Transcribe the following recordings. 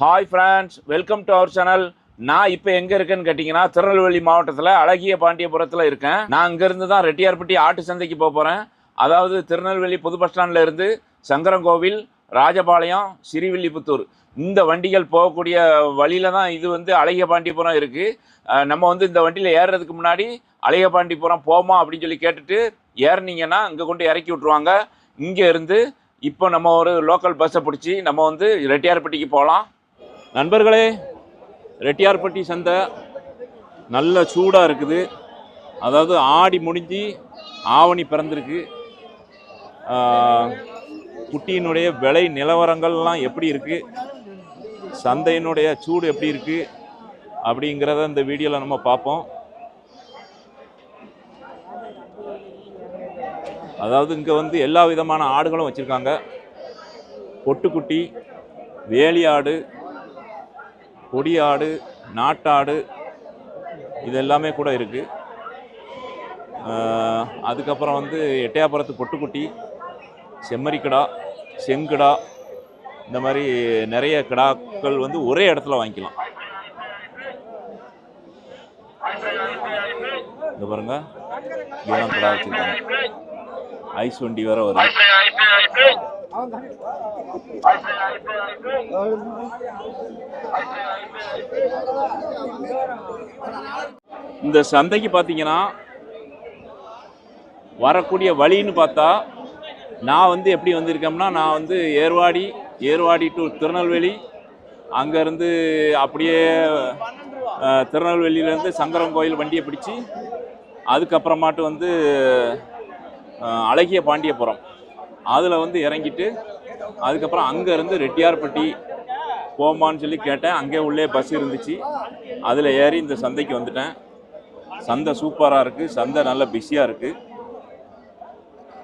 Hi friends welcome to our channel நான் இப்போ எங்கே இருக்கேன்னு கேட்டிங்கன்னா திருநெல்வேலி மாவட்டத்தில் அழகிய பாண்டியபுரத்தில் இருக்கேன். நான் இங்கேருந்து தான் ரெட்டியார்பட்டி ஆட்டு சந்தைக்கு போக போகிறேன் அதாவது திருநெல்வேலி புது பஸ் ஸ்டாண்டில் இருந்து சங்கரங்கோவில் ராஜபாளையம் சிறிவில்லிபுத்தூர். இந்த வண்டிகள் போகக்கூடிய வழியில தான் இது வந்து அழகிய பாண்டியபுரம் இருக்குது நம்ம வந்து இந்த வண்டியில் ஏறுறதுக்கு முன்னாடி அழகிய பாண்டியபுரம் போமா அப்படின்னு சொல்லி கேட்டுட்டு ஏறுனீங்கன்னா இங்கே கொண்டு இறக்கி விட்ருவாங்க இங்கே இருந்து இப்போ நம்ம ஒரு லோக்கல் பஸ்ஸை பிடிச்சி நம்ம வந்து ரெட்டியார்பட்டிக்கு போகலாம் நண்பர்களே ரெட்டியார்பட்டி சந்தை நல்ல சூடாக இருக்குது. அதாவது ஆடி முடிஞ்சு ஆவணி பிறந்திருக்கு. குட்டியினுடைய விலை நிலவரங்கள்லாம் எப்படி இருக்குது சந்தையினுடைய சூடு எப்படி இருக்குது அப்படிங்கிறத இந்த வீடியோவில் நம்ம பார்ப்போம். அதாவது இங்கே வந்து எல்லா விதமான ஆடுகளும் வச்சுருக்காங்க. பொட்டுக்குட்டி வேலி ஆடு கொடியாடு நாட்டாடு இது எல்லாமே கூட இருக்குது அதுக்கப்புறம் வந்து எட்டையாபுரத்து பொட்டுக்குட்டி செம்மறிக்கிடா செங்கிடா இந்த மாதிரி நிறைய கிடாக்கள் வந்து ஒரே இடத்துல வாங்கிக்கலாம். இந்த பாருங்க. இதெல்லாம் கிடா வச்சுருக்காங்க. ஐஸ் வண்டி வேற வரும் இந்த சந்தைக்கு பார்த்தீங்கன்னா வரக்கூடிய வழின்னு பார்த்தா நான் வந்து எப்படி வந்திருக்கேன்னா நான் வந்து ஏர்வாடி ஏர்வாடி டு திருநெல்வேலி அங்கேருந்து அப்படியே திருநெல்வேலியிலேருந்து சங்கரம் கோயில் வண்டியை பிடிச்சி அதுக்கப்புறமாட்டு வந்து அழகிய பாண்டியபுரம். அதில் வந்து இறங்கிட்டு அதுக்கப்புறம் அங்கேருந்து ரெட்டியார்பட்டி போமான்னு சொல்லி கேட்டேன். அங்கே உள்ளே பஸ் இருந்துச்சு. அதில் ஏறி இந்த சந்தைக்கு வந்துட்டேன். சந்தை சூப்பராக இருக்குது சந்தை நல்ல பிஸியாக இருக்குது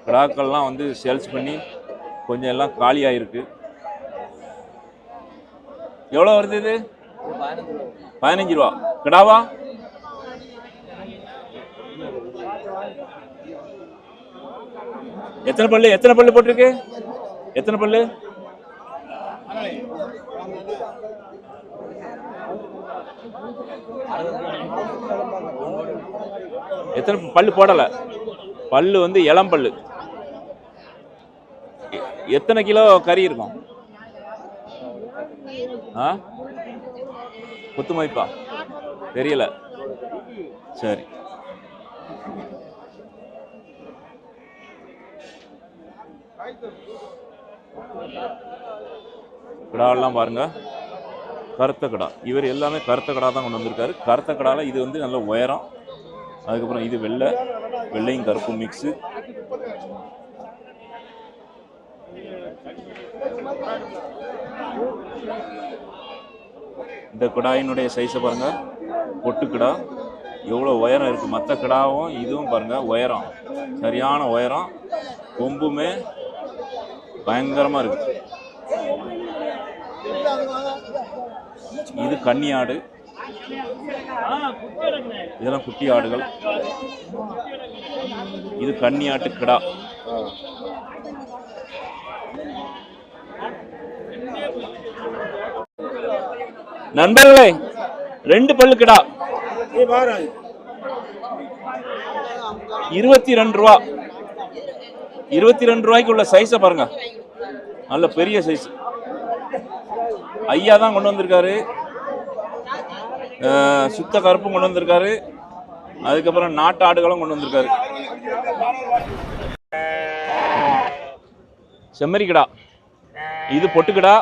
கிடாக்கள்லாம் வந்து சேல்ஸ் பண்ணி கொஞ்சம் எல்லாம் காலியாக இருக்குது எவ்வளோ வருது இது? பதினஞ்சு ரூபா. கிடாவா? எத்தனை பல்லு எத்தனை பல்லு போட்டிருக்கு? எத்தனை பல்லு? எத்தனை பல்லு போடல. பல்லு வந்து இளம்பல்லு எத்தனை கிலோ கறி இருக்கும்? ஆ? குத்து மதிப்பா? தெரியல. சரி. கிடாலாம் பாருங்க. கருத்த கடா. இவர் எல்லாமே கருத்த கடா தான் கொண்டு வந்திருக்காரு. கருத்த கடாவில் இது வந்து நல்ல உயரம். அதுக்கப்புறம் இது வெள்ளை வெள்ளையும் கருப்பும் மிக்ஸு இந்த கிடாயினுடைய சைஸை பாருங்கள் பொட்டுக்கிடா எவ்வளோ உயரம் இருக்குது மற்ற கிடாவும் இதுவும் பாருங்கள் உயரம். சரியான உயரம். கொம்புமே பயங்கரமாக இருக்கு. இது கன்னி ஆடு. இதெல்லாம் குட்டி ஆடுகள். இது கன்னியாட்டு கிடா. நண்பர்களே ரெண்டு பல்லு கிடா. இருபத்தி ரெண்டு ரூபா. இருபத்தி ரெண்டு ரூபாய்க்கு உள்ள சைஸை பாருங்க. நல்ல பெரிய சைஸ் ஐயா தான் கொண்டு வந்திருக்காரு. சுத்த கருப்பும் கொண்டு வந்திருக்காரு. அதுக்கப்புறம் நாட்டு ஆடுகளும் கொண்டு வந்திருக்காரு. செம்மறிக்கிடா. இது பொட்டுக்கிடா.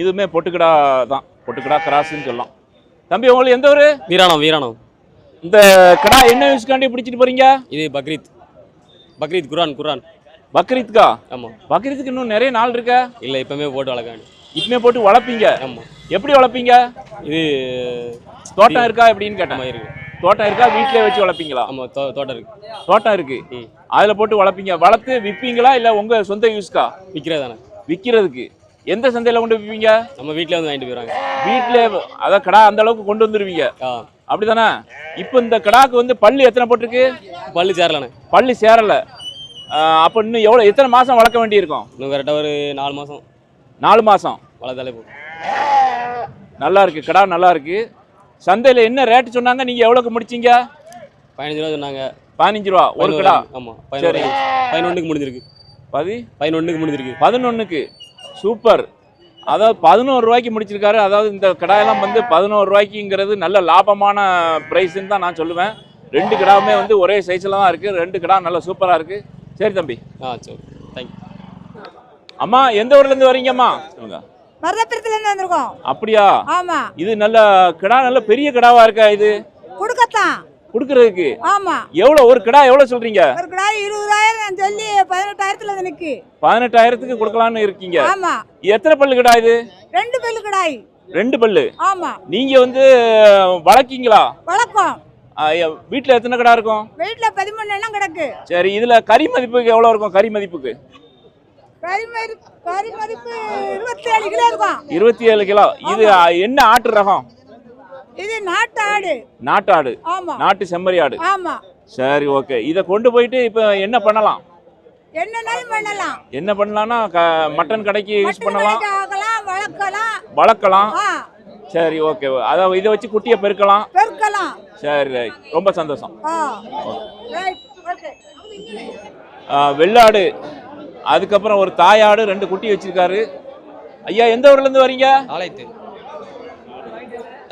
இதுவுமே பொட்டுக்கிடா தான். பொட்டுக்கிடா கிராஸ்ன்னு சொல்லலாம். தம்பி உங்களுக்கு எந்த ஊரு? வீராணம் வீராணம். இந்த கிடா என்ன யூஸ்க்காண்டி பிடிச்சிட்டு போறீங்க? இது பக்ரீத். பக்ரீத் குரான் குரான் பக்ரீத்துக்கா ஆமாம் பக்ரீத்துக்கு இன்னும் நிறைய நாள் இருக்க? இல்லை இப்போமே போட்டு வளர்க்காண்டு இப்பமே போட்டு வளர்ப்பீங்க? ஆமாம் எப்படி வளர்ப்பீங்க? இது தோட்டம் இருக்கா எப்படின்னு கேட்டேன். இருக்கு. தோட்டம் இருக்கா? வீட்டிலே வச்சு வளர்ப்பீங்களா? ஆமாம் தோட்டம் இருக்கு. தோட்டம் இருக்கு. அதுல போட்டு வளர்ப்பீங்க. வளர்த்து விற்பீங்களா இல்ல உங்க சொந்த யூஸ்க்கா? விற்கிறது தானே விற்கிறதுக்கு எந்த சந்தையில கொண்டு விற்பீங்க நம்ம வீட்டிலே வந்து வாங்கிட்டு போயிடுறாங்க வீட்டிலே அதான் கடா அந்த அளவுக்கு கொண்டு வந்துருவீங்க. ஆ. அப்படிதானே? இப்போ இந்த கடாக்கு வந்து பல்லு எத்தனை போட்டிருக்கு? பல்லு சேரலாண்ணே. பல்லு சேரல. அப்ப இன்னும் எவ்வளவு எத்தனை மாசம் வளர்க்க வேண்டியிருக்கும்? இன்னும் கரெக்டாக ஒரு நாலு மாதம் நாலு மாசம்? வளர்த்தாலே போதும். நல்லா இருக்கு கடா நல்லா இருக்கு. சந்தையில் என்ன ரேட் சொன்னாங்க? நீங்க எவ்வளோக்கு முடிச்சீங்க? பதினஞ்சு ரூபா சொன்னாங்க. பதினஞ்சு ரூபா ஒரு கடா. ஆமாம் சரி. பதினொன்று பதினொன்றுக்கு முடிஞ்சிருக்கு. பதி? பதினொன்றுக்கு முடிஞ்சிருக்கு. பதினொன்றுக்கு. சூப்பர். அதாவது பதினோரு ரூபாய்க்கு முடிச்சிருக்காரு. அதாவது இந்த கடாயெல்லாம் வந்து பதினோரு ரூபாய்க்குங்கிறது நல்ல லாபமான ப்ரைஸ்ன்னு தான் நான் சொல்லுவேன். ரெண்டு கிடாவுமே வந்து ஒரே சைஸில் தான் இருக்குது ரெண்டு கிடா நல்லா சூப்பராக இருக்குது சரி தம்பி. ஆ சரி. தேங்க்யூ அம்மா எந்த ஊர்லேருந்து வரீங்கம்மா சொல்லுங்க. மருதபுரத்துலேருந்து வந்திருக்கோம். அப்படியா? ஆமா. இது நல்ல கிடா நல்ல பெரிய கிடாவா இருக்கா இது? கொடுக்கத்தான். கொடுக்கறதுக்கு? ஆமா. எவ்வளோ ஒரு கிடா எவ்வளோ சொல்றீங்க? ஒரு கிடாய் இருபதாயிரம் நான் சொல்லி பதினெட்டாயிரத்துல அது நிக்கு பதினெட்டாயிரத்துக்கு கொடுக்கலான்னு இருக்கீங்க. ஆமா. எத்தனை பல்லு கிடா இது? ரெண்டு பல்லு கிடாய். ரெண்டு பல்லு. ஆமா. நீங்க வந்து வளர்க்கீங்களா? வழக்கம் வீட்டில் எத்தனை கடா இருக்கும்? வீட்டுல பதிமூணு கிடக்கு. சரி இதுல கறி மதிப்புக்கு எவ்வளவு இருக்கும் கறி மதிப்புக்கு? இருபத்தி ஏழு கிலோ இது என்ன ஆட்டு ரகம்? இது நாட்டு ஆடு. நாட்டு ஆடு. ஆமா. நாட்டு செம்மறி ஆடு. ஆமா. சரி ஓகே. இதை கொண்டு போயிட்டு இப்போ என்ன பண்ணலாம்? என்னன்னாலும் பண்ணலாம். என்ன பண்ணலாம்னா மட்டன் கடைக்கு யூஸ் பண்ணலாம். வளர்க்கலாம். வளர்க்கலாம். சரி ஓகே. அதாவது இதை வச்சு குட்டியை பெருக்கலாம். சரி ரைட் ரொம்ப சந்தோஷம். வெள்ளாடு. அதுக்கப்புறம் ஒரு தாயாடு ரெண்டு குட்டி வச்சிருக்காரு. ஐயா எந்த ஊர்ல இருந்து வரீங்க? தாளைத்து.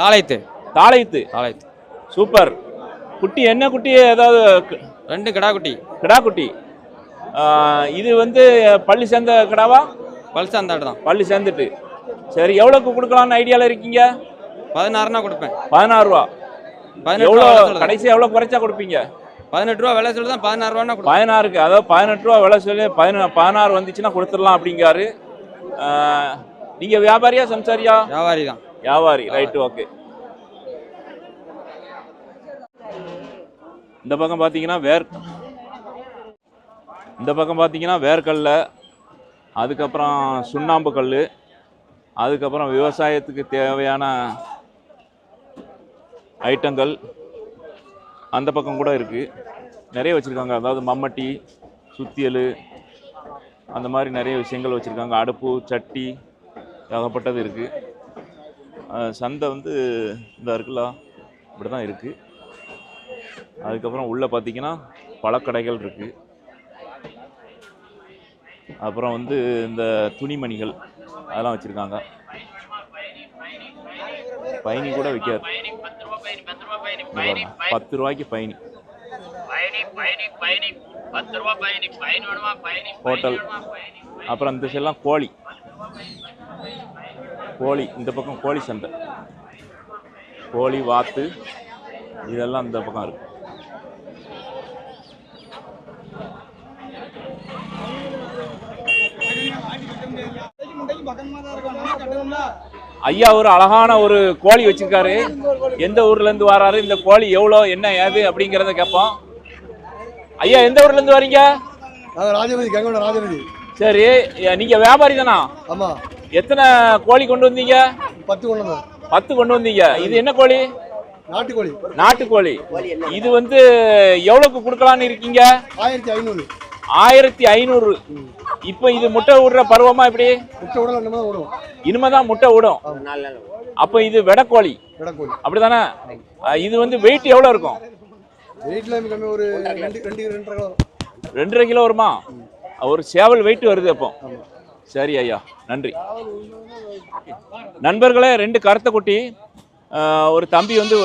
தாளைத்து. தாளையத்து தாளைத்து. சூப்பர். குட்டி என்ன குட்டி? ஏதாவது ரெண்டு கிடா குட்டி. கிடா குட்டி. இது வந்து பள்ளி சேர்ந்த கிடாவா? பல்சா அந்த ஆடு தான். பள்ளி சேர்ந்துட்டு. சரி எவ்வளோக்கு கொடுக்கலாம்னு ஐடியாவில் இருக்கீங்க? பதினாறுனா கொடுப்பேன். பதினாறு ரூபா. எவ்வளோ ரூபா. கடைசி எவ்வளோ குறைச்சா கொடுப்பீங்க? பதினெட்டு ரூபா விலை சொல்லி தான் பதினாறு கொடுப்பேன் பதினாறுக்கு அதாவது பதினெட்டு ரூபா விலை சொல்லி பதினா பதினாறு வந்துச்சுன்னா கொடுத்துடலாம் அப்படிங்காரு. நீங்க வியாபாரியா சம்சாரியா? வியாபாரி தான் வியாபாரி ரைட்டு ஓகே. இந்த பக்கம் பார்த்தீங்கன்னா வேர் இந்த பக்கம் பார்த்தீங்கன்னா வேர்க்கல்ல அதுக்கப்புறம் சுண்ணாம்பு கல் அதுக்கப்புறம் விவசாயத்துக்கு தேவையான ஐட்டங்கள் அந்த பக்கம் கூட இருக்குது நிறைய வச்சுருக்காங்க. அதாவது மம்மட்டி சுத்தியல் அந்த மாதிரி நிறைய விஷயங்கள் வச்சுருக்காங்க. அடுப்பு சட்டி ஏகப்பட்டது இருக்குது சந்தை வந்து இந்த இருக்குல்ல இப்படி தான் இருக்குது அதுக்கப்புறம் உள்ளே பார்த்தீங்கன்னா பழக்கடைகள் இருக்குது அப்புறம் வந்து இந்த துணிமணிகள் அதெல்லாம் வச்சுருக்காங்க. பயணி கூட விற்காது பத்து ரூபாய்க்கு பயணி ஹோட்டல். அப்புறம் இந்த சைடெல்லாம் கோழி. கோழி இந்த பக்கம் கோழி சந்தை. கோழி வாத்து இதெல்லாம் இந்த பக்கம் இருக்கு. ஐயா ஒரு அழகான ஒரு கோழி வச்சிருக்காரு. எந்த ஊர்ல இருந்து வராரு? இந்த கோழி எவ்வளோ என்ன ஏது அப்படிங்கிறத கேட்போம். ஐயா எந்த ஊர்ல இருந்து வரீங்க? ராஜபதி கங்கோட ராஜபதி. சரி நீங்க வியாபாரி தானா? எத்தனை கோழி கொண்டு வந்தீங்க? பத்து கொண்டு வந்தோம். பத்து கொண்டு வந்தீங்க. இது என்ன கோழி? நாட்டுக்கோழி. நாட்டுக்கோழி. இது வந்து எவ்வளவுக்கு கொடுக்கலான்னு இருக்கீங்க? ஆயிரத்தி ஐநூறு. ஆயிரத்தி ஐநூறு. இப்போ இது முட்டை விடுற பருவமா எப்படி முட்டை விடுவோம் இனிமேதான் முட்டை விடும் அப்போ இது வெடக்கோழி. அப்படிதானே? இது வந்து வெயிட் எவ்வளோ இருக்கும்? ரெண்டரை கிலோ. வரும் ரெண்டரை கிலோ. வருமா? ஒரு சேவல் வெயிட் வருது அப்போ. சரி ஐயா நன்றி. நண்பர்களே ரெண்டு கருத்தை குட்டி. ஒரு தம்பி வந்து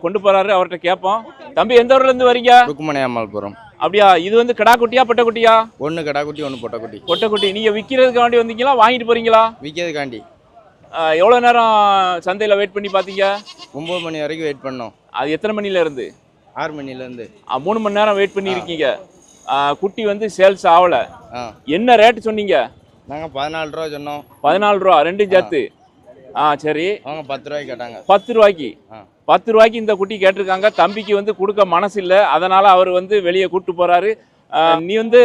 கொண்டு போறாரு அவர்கிட்ட கேட்போம். தம்பி எந்த ஊர்ல இருந்து வரீங்க? ருக்குமணி அம்மாள்புரம். அப்படியா? இது வந்து கிடா குட்டியா பட்டை குட்டியா? ஒன்று கிடா குட்டி ஒன்று பொட்டை குட்டி. பொட்டை குட்டி. நீங்க விற்கிறதுக்கு வேண்டி வந்தீங்களா வாங்கிட்டு போறீங்களா? விற்கிறதுக்காண்டி அஹ், எவ்வளவு நேரம் சந்தையில வெயிட் பண்ணி பாத்தீங்க ஒம்பது மணி வரைக்கும் வெயிட் பண்ணோம். அது எத்தனை மணில இருந்து? ஆறு மணிலேருந்து மூணு மணி நேரம் வெயிட் பண்ணி இருக்கீங்க அஹ், குட்டி வந்து சேல்ஸ் ஆகல. என்ன ரேட் சொன்னீங்க? நாங்கள் பதினாலு ரூபா சொன்னோம். பதினாலு ரூபா ரெண்டும் சேர்த்து. ஆ சரி. அவங்க பத்து ரூபாய்க்கு கேட்டாங்க. பத்து ரூபாய்க்கு. பத்து ரூபாய்க்கு இந்த குட்டி கேட்டிருக்காங்க. தம்பிக்கு வந்து கொடுக்க மனசு இல்லை அதனால அவர் வந்து வெளியே கூட்டு போறாரு. நீ வந்து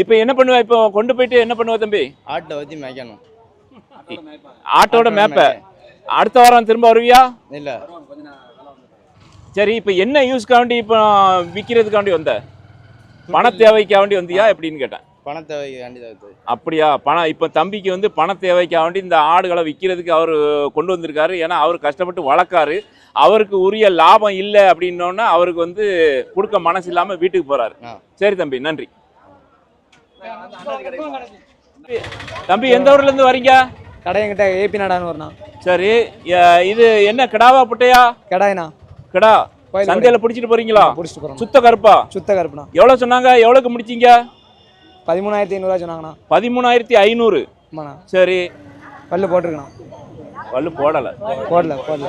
இப்போ என்ன பண்ணுவ? இப்போ கொண்டு போயிட்டு என்ன பண்ணுவ தம்பி? ஆட்டை வச்சு மேய்க்கணும். ஆட்டோட மேப்ப. அடுத்த வாரம் திரும்ப வருவியா? இல்லை. சரி இப்போ என்ன யூஸ்க்காண்டி இப்போ விற்கிறதுக்காண்டி வந்த? பண தேவைக்காண்டி வந்தியா? எப்படின்னு கேட்டேன். பண தேவைக்காண்டி தவிர்த்தது அப்படியா? பணம் இப்போ தம்பிக்கு வந்து பண தேவைக்காக வேண்டி இந்த ஆடுகளை விற்கிறதுக்கு அவர் கொண்டு வந்திருக்காரு. ஏன்னா அவர் கஷ்டப்பட்டு வளர்க்காரு. அவருக்கு உரிய லாபம் இல்லை அப்படின்னோன்னா அவருக்கு வந்து கொடுக்க மனசு இல்லாமல் வீட்டுக்கு போறாரு. சரி தம்பி நன்றி. தம்பி எந்த ஊர்ல இருந்து வரீங்க? கடையங்கிட்ட ஏபி நாடான்னு வரணும் சரி இது என்ன கிடாவா புட்டையா? கடாய்ண்ணா. கிடா? சந்தையில பிடிச்சிட்டு போறீங்களா? பிடிச்சிட்டு சுத்த கருப்பா? சுத்த கருப்புண்ணா. எவ்வளவு சொன்னாங்க? எவ்வளவுக்கு முடிச்சீங்க? பதிமூணாயிரத்தி ஐநூறுரூவா சொன்னாங்கண்ணா. பதிமூணாயிரத்தி ஐநூறு. ஆமாண்ணா. சரி. பல்லு போட்டிருக்கண்ணா. பல்லு போடல. போடல போடல.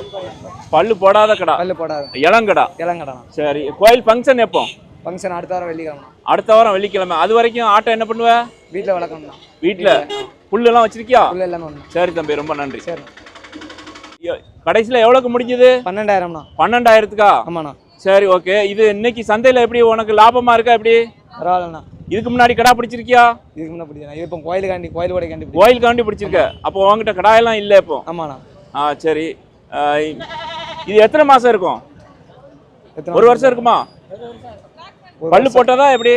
பல்லு போடாத கடா பல்லு போடாது. இளங்கடா. இளங்கடாண்ணா சரி. கோயில் ஃபங்க்ஷன் எப்போ? ஃபங்க்ஷன் அடுத்த வாரம் வெள்ளிக்கிழமை. அடுத்த வாரம் வெள்ளிக்கிழமை. அது வரைக்கும் ஆட்டோ என்ன பண்ணுவ? வீட்டில் வளர்க்கணும்ண்ணா. வீட்டில் புல்லெல்லாம் வச்சிருக்கியா? புல்லு எல்லாமே ஒன்று சரி தம்பி ரொம்ப நன்றி. சரி. கடைசியில எவ்வளவுக்கு முடிஞ்சது? பன்னெண்டாயிரம்ண்ணா. பன்னெண்டாயிரத்துக்கா? ஆமாண்ணா. சரி ஓகே இது இன்னைக்கு சந்தையில எப்படி உனக்கு லாபமா இருக்கா எப்படி? பரவாயில்லண்ணா. இதுக்கு முன்னாடி கடா பிடிச்சிருக்கியா? இதுக்கு முன்னே பிடிச்சா இப்போ கோயிலுக்காண்டி கோயில் பிடிக்கும் கோயிலுக்காண்டி பிடிச்சிருக்க. அப்போ உன்கிட்ட கடாயெல்லாம் இல்லை இப்போ? ஆமாண்ணா. ஆ சரி. இது எத்தனை மாசம் இருக்கும்? ஒரு வருஷம் இருக்குமா? பல்லு. போட்டதா எப்படி?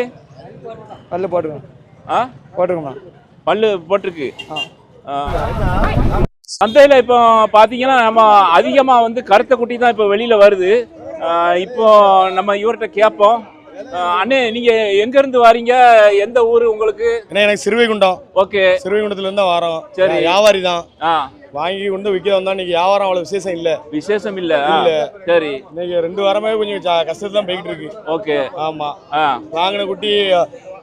பல்லு போட்டுருக்கோம் ஆ? போட்டிருக்கோம்ண்ணா பல்லு போட்டிருக்கு. சந்தையில இப்போ பாத்தீங்கன்னா நம்ம அதிகமா வந்து கருத்த குட்டி தான் இப்போ வெளியில வருது. இப்போ நம்ம இவர்கிட்ட கேட்போம். அண்ணே நீங்க எங்க இருந்து வாரீங்க? எந்த ஊரு உங்களுக்கு? எனக்கு சிறுவைகுண்டம். ஓகே. சிறுவைகுண்டத்துல இருந்து வரோம். சரி. வியாபாரி தான் வாங்கி கொண்டு விற்க வந்தா இன்னைக்கு வியாபாரம் அவ்வளவு விசேஷம் இல்ல. விசேஷம் இல்ல. இல்ல. சரி. இன்னைக்கு ரெண்டு வாரமே கொஞ்சம் கஷ்டத்துல தான் போய்கிட்டு இருக்கு. ஓகே. ஆமா. வாங்கின குட்டி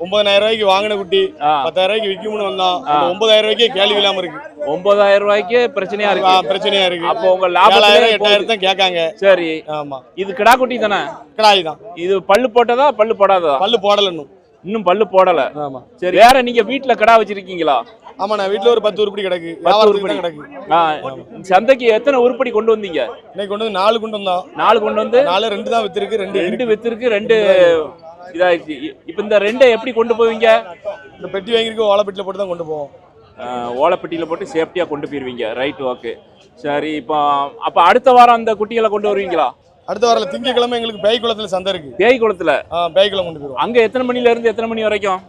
ஒன்பதாயிரம் ரூபாய்க்கு வாங்கின குட்டி. பத்தாயிரம் ரூபாய்க்கு விற்கும்னு வந்தோம் அந்த ஒன்பதாயிரம் ரூபாய்க்கே கேள்வி இல்லாம இருக்கு. ஒன்பதாயிரம் ரூபாய்க்கு பிரச்சனையா இருக்கு. பிரச்சனையா இருக்கு. அப்போ உங்க லாபம் எட்டாயிரம் தான் கேட்காங்க. சரி. ஆமா. இது கிடா குட்டி தானே? கிடாய் தான். இது பல்லு போட்டதா பல்லு போடாததா? பல்லு போடலன்னும் இன்னும். பல்லு போடல. ஆமா. சரி. வேற நீங்க வீட்ல கடா வச்சிருக்கீங்களா? ஆமா நான் வீட்டுல ஒரு பத்து உருப்படி கிடக்கு. பத்து உருப்படி. கிடக்கு. சந்தைக்கு எத்தனை உருப்படி கொண்டு வந்தீங்க? இன்னைக்கு கொண்டு வந்து நாலு கொண்டு வந்தோம் நாலு கொண்டு வந்து? நாலு ரெண்டு தான் வித்திருக்கு ரெண்டு ரெண்டு. வித்திருக்கு ரெண்டு இதாயிடுச்சு. இப்ப இந்த ரெண்டை எப்படி கொண்டு போவீங்க? இந்த பெட்டி வாங்கிருக்கு ஓலப்பெட்டில போட்டு தான் கொண்டு போவோம். ஓலைப்பெட்டியில போட்டு சேஃப்டியா கொண்டு போயிருவீங்க. Right okay. சரி இப்போ அப்ப அடுத்த வாரம் அந்த குட்டிகளை கொண்டு வருவீங்களா? அடுத்த வாரம் திங்கக்கிழமை எங்களுக்கு பேய் குளத்துல சந்தை இருக்கு. பேய் குளத்துல? பேய் குளம் கொண்டு போயிருவோம். அங்க எத்தனை மணில இருந்து எத்தனை மணி வரைக்கும்?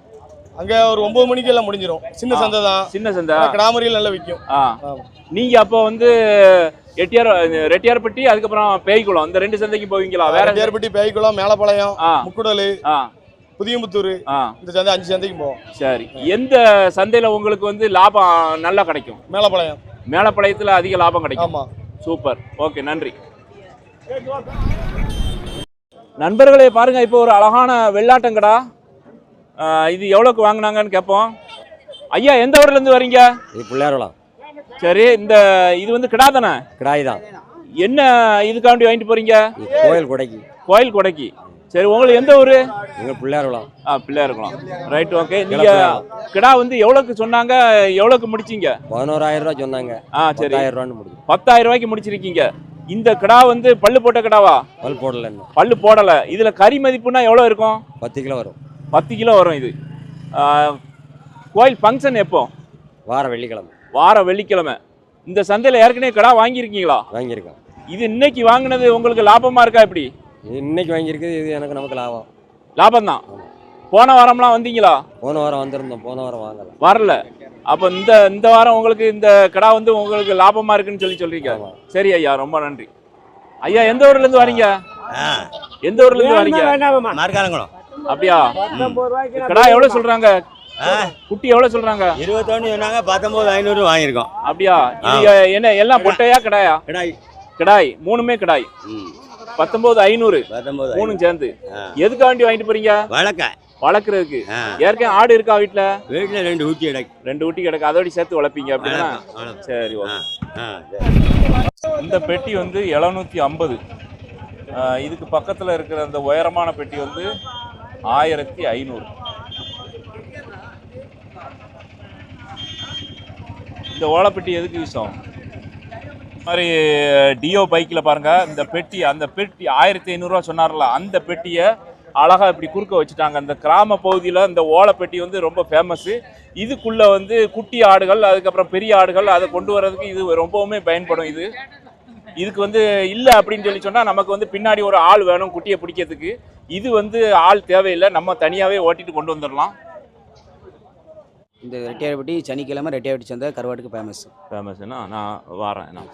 அங்க ஒரு ஒன்பது மணிக்கு எல்லாம் முடிஞ்சிரும். சின்ன சந்தை தான். சின்ன சந்தை. ஆனா கிடாமரியில் நல்லா விற்கும் ஆ. நீங்க அப்போ வந்து எட்டியார் ரெட்டியார்பட்டி அதுக்கப்புறம் பேய்குளம் இந்த ரெண்டு சந்தைக்கு போவீங்களா? வேற ரெட்டியார்பட்டி பேய் குளம் மேலப்பாளையம் ஆ. முக்குடல் ஆ. புதியமுத்தூர் ஆ. இந்த சந்தை அஞ்சு சந்தைக்கும் போவோம். சரி. எந்த சந்தையில உங்களுக்கு வந்து லாபம் நல்லா கிடைக்கும்? மேலப்பாளையம். மேலப்பாளையத்துல அதிக லாபம் கிடைக்கும். ஆமா. சூப்பர். ஓகே நன்றி. நண்பர்களே பாருங்க இப்போ ஒரு அழகான வெள்ளாட்டங்கடா. இது எவ்வளோக்கு வாங்குனாங்கன்னு கேட்போம். ஐயா எந்த ஊர்ல இருந்து வரீங்க? இது பிள்ளையாரலாம் சரி இந்த இது வந்து கிடா தானே கிடாய் தான் என்ன இதுக்காண்டி வாங்கிட்டு போறீங்க? கோயில் கொடைக்கு. கோயில் கொடைக்கு. சரி உங்களுக்கு எந்த ஊரு? எங்கள் பிள்ளையாரலாம் ஆ பிள்ளையா இருக்கலாம் ரைட் ஓகே நீங்க கிடா வந்து எவ்வளோக்கு சொன்னாங்க? எவ்வளோக்கு முடிச்சீங்க? பதினோராயிரம் ரூபா சொன்னாங்க. ஆ சரி. பத்தாயிரம் ரூபான்னு முடியும் பத்தாயிரம் ரூபாய்க்கு முடிச்சிருக்கீங்க. இந்த கிடா வந்து பல்லு போட்ட கிடாவா? பல் போடல பல்லு போடல. இதுல கறி மதிப்புனா எவ்வளோ இருக்கும்? பத்து கிலோ வரும். பத்து கிலோ வரும் இது. கோயில் ஃபங்க்ஷன் எப்போ? வார வெள்ளிக்கிழமை. வார வெள்ளிக்கிழமை. இந்த சந்தையில் ஏற்கனவே கிடா வாங்கியிருக்கீங்களா? வாங்கியிருக்கோம் இது இன்னைக்கு வாங்கினது உங்களுக்கு லாபமா இருக்கா எப்படி? இன்னைக்கு வாங்கியிருக்குது இது எனக்கு நமக்கு லாபம். லாபம் தான் போன வாரம்லாம் வந்தீங்களா? போன வாரம் வந்திருந்தோம் போன வாரம் வாங்கலாம் வரல. அப்போ இந்த இந்த வாரம் உங்களுக்கு இந்த கடா வந்து உங்களுக்கு லாபமா இருக்குன்னு சொல்லி சொல்றீங்க. சரி ஐயா ரொம்ப நன்றி. ஐயா எந்த ஊர்ல இருந்து வரீங்க? எந்த ஊர்ல இருந்து வரீங்க? மறுக்காலங்குளம் அப்படியா? கடா எவ்வளவு சொல்றாங்க? குட்டி எவ்வளவு சொல்றாங்க? இருபத்தொன்னு சொன்னாங்க பத்தொன்பது ஐநூறு வாங்கியிருக்கோம். அப்படியா? என்ன எல்லாம் பொட்டையா கிடாயா? கிடாய். கிடாய். மூணுமே கிடாய். பத்தொன்பது ஐநூறு. மூணும் சேர்ந்து. எதுக்காண்டி வாங்கிட்டு போறீங்க? வழக்க வளர்க்குறதுக்கு. ஏற்கனவே ஆடு இருக்கா வீட்டுல வீட்டில் ரெண்டு ஊட்டி கிடக்கு. ரெண்டு ஊட்டி கிடக்கு. அதோட சேர்த்து வளர்ப்பீங்க அப்படின்னா? சரி இந்த பெட்டி வந்து எழுநூத்தி ஐம்பது. இதுக்கு பக்கத்தில் இருக்கிற அந்த உயரமான பெட்டி வந்து ஆயிரத்தி ஐநூறு. இந்த ஓலைப்பெட்டி எதுக்கு யூஸ் ஆகும்? மாதிரி டியோ பைக்கில் பாருங்கள் இந்த பெட்டி அந்த பெட்டி ஆயிரத்தி ஐநூறுரூவா சொன்னார்ல அந்த பெட்டியை அழகாக இப்படி குறுக்க வச்சுட்டாங்க. அந்த கிராம பகுதியில் இந்த ஓலைப்பெட்டி வந்து ரொம்ப ஃபேமஸ்ஸு இதுக்குள்ளே வந்து குட்டி ஆடுகள் அதுக்கப்புறம் பெரிய ஆடுகள் அதை கொண்டு வர்றதுக்கு இது ரொம்பவுமே பயன்படும் இது. இதுக்கு வந்து இல்லை அப்படின்னு சொல்லி சொன்னால் நமக்கு வந்து பின்னாடி ஒரு ஆள் வேணும் குட்டியை பிடிக்கிறதுக்கு. இது வந்து ஆள் தேவையில்லை நம்ம தனியாகவே ஓட்டிட்டு கொண்டு வந்துடலாம். இந்த ரெட்டியார்பட்டி சனிக்கிழமை ரெட்டியார்பட்டி சந்தை கருவாட்டுக்கு ஃபேமஸ் ஃபேமஸ்னா நான் வாரேன் நான்.